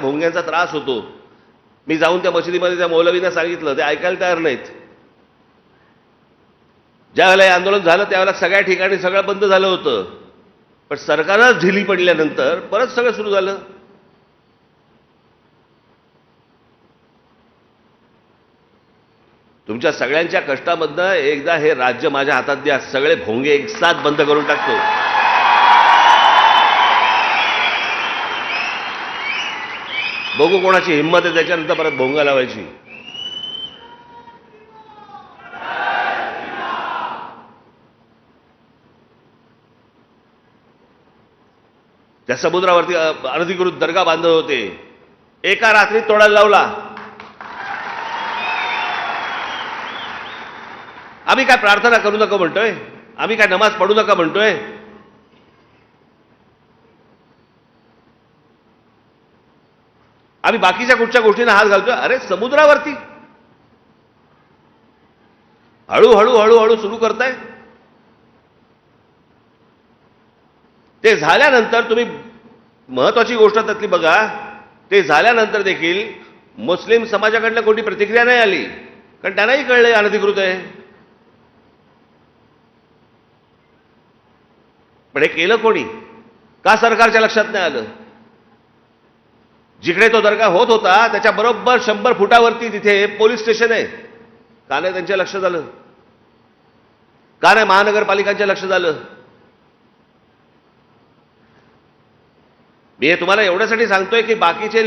भोंग्यांचा त्रास होतो. मी जाऊन त्या मशिदीमध्ये त्या मौलवींना सांगितलं ते ऐकायला तयार नाहीत. ज्यावेळेला हे आंदोलन झालं त्यावेळेला सगळ्या ठिकाणी सगळं बंद झालं होतं. पण सरकारच ढिली पडल्यानंतर परत सगळं सुरू झालं. तुमच्या सगळ्यांच्या कष्टामधनं एकदा हे राज्य माझ्या हातात द्या. सगळे भोंगे एक साथ बंद करून टाकतो. बघू कोणाची हिंमत आहे त्याच्यानंतर परत भोंगा लावायची. त्या समुद्रावरती अनधिकृत दर्गा बांधत होते. एका रात्रीत तोडायला लावला. आम्ही काय प्रार्थना करू नका म्हणतोय? आम्ही काय नमाज पडू नका म्हणतोय? आम्ही बाकीच्या कुठच्या गोष्टींना हात घालतोय? अरे समुद्रावरती. हळूहळू हळूहळू सुरू करताय. ते झाल्यानंतर तुम्ही महत्वाची गोष्ट त्यातली बघा. ते झाल्यानंतर देखील मुस्लिम समाजाकडनं कोणती प्रतिक्रिया नाही आली. कारण त्यांनाही कळलंय अनधिकृत आहे. पण हे केलं कोणी? का सरकारच्या लक्षात नाही आलं? जिकडे तो दर्गा होत होता त्याच्या बरोबर शंभर फुटावरती तिथे पोलीस स्टेशन आहे. का नाही त्यांच्या लक्ष झालं. का नाही महानगरपालिकांच्या लक्ष झालं. मी हे तुम्हाला एवढ्यासाठी सांगतोय की बाकीचे लोक